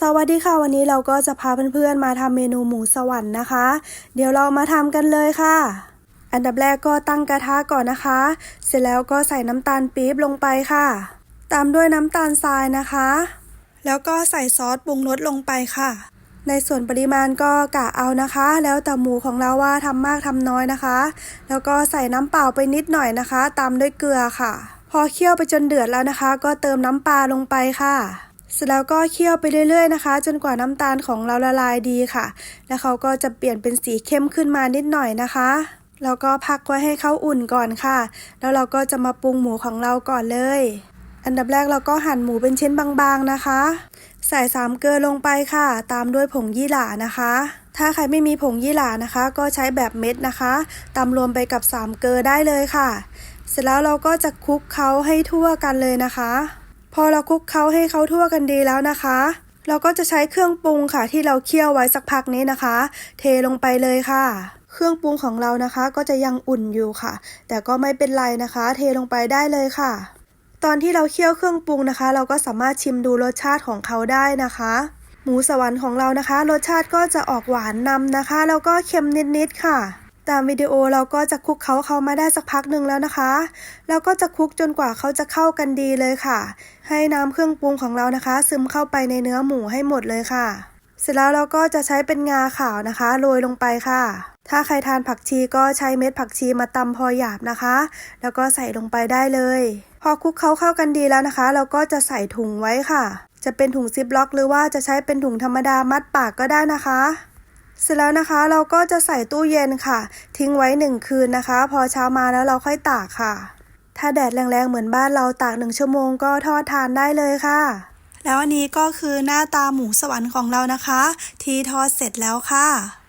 สวัสดีค่ะวันนี้เราก็จะพาเพื่อนๆมาทำเมนูหมูสวรรค์นะคะ เดี๋ยวเรามาทำกันเลยค่ะ อันดับแรกก็ตั้งกระทะก่อนนะคะ เสร็จแล้วก็ใส่น้ำตาลปี๊บลงไปค่ะ ตามด้วยน้ำตาลทรายนะคะ แล้วก็ใส่ซอสปรุงรสลงไปค่ะ ในส่วนปริมาณก็กะเอานะคะ แล้วแต่หมูของเราว่าทำมากทำน้อยนะคะ แล้วก็ใส่น้ำเปล่าไปนิดหน่อยนะคะ ตามด้วยเกลือค่ะ พอเคี่ยวไปจนเดือดแล้วนะคะ ก็เติมน้ำปลาลงไปค่ะ เสร็จแล้วก็เคี่ยวไปเรื่อยๆนะคะ จนกว่าน้ำตาลของเราละลายดีค่ะ แล้วเขาก็จะเปลี่ยนเป็นสีเข้มขึ้นมานิดหน่อยนะคะแล้วก็พักไว้ให้เขาอุ่นก่อนค่ะ แล้วเราก็จะมาปรุงหมูของเราก่อนเลย อันดับแรกเราก็หั่นหมูเป็นชิ้นบางๆนะคะ ใส่สามเกลือลงไปค่ะ ตามด้วยผงยี่หร่านะคะ ถ้าใครไม่มีผงยี่หร่านะคะ ก็ใช้แบบเม็ดนะคะตำรวมไปกับสามเกลือได้เลยค่ะ เสร็จแล้วเราก็จะคลุกเคล้าให้ทั่วกันเลยนะคะ พอเราคลุกเคล้าให้เขาทั่วกันดีแล้วนะคะ เราก็จะใช้เครื่องปรุงค่ะที่เราเคี่ยวไว้สักพักนี้นะคะ เทลงไปเลยค่ะเครื่องปรุงของเรานะคะก็จะยังอุ่นอยู่ค่ะ แต่ก็ไม่เป็นไรนะคะ เทลงไปได้เลยค่ะ ตอนที่เราเคี่ยวเครื่องปรุงนะคะ เราก็สามารถชิมดูรสชาติของเขาได้นะคะ หมูสวรรค์ของเรานะคะ รสชาติก็จะออกหวานนำนะคะ แล้วก็เค็มนิดๆค่ะ ตามวิดีโอเราก็จะคลุกเขาเขามาได้สักพักหนึ่งแล้วนะคะ แล้วก็จะคลุกจนกว่าเขาจะเข้ากันดีเลยค่ะ ให้น้ำเครื่องปรุงของเรานะคะ ซึมเข้าไปในเนื้อหมูให้หมดเลยค่ะ เสร็จแล้วเราก็จะใช้เป็นงาขาวนะคะโรยลงไปค่ะ ถ้าใครทานผักชีก็ใช้เม็ดผักชีมาตำพอหยาบนะคะ แล้วก็ใส่ลงไปได้เลย พอคลุกเขาเข้ากันดีแล้วนะคะ เราก็จะใส่ถุงไว้ค่ะ จะเป็นถุงซิปล็อก หรือว่าจะใช้เป็นถุงธรรมดามัดปากก็ได้นะคะ เสร็จแล้วนะคะเราก็จะใส่ตู้เย็นค่ะ ทิ้งไว้หนึ่งคืนนะคะ พอเช้ามาแล้วเราค่อยตากค่ะ ถ้าแดดแรงๆเหมือนบ้านเราตากหนึ่งชั่วโมงก็ทอดทานได้เลยค่ะ แล้วอันนี้ก็คือหน้าตาหมูสวรรค์ของเรานะคะ ที่ทอดเสร็จแล้วค่ะ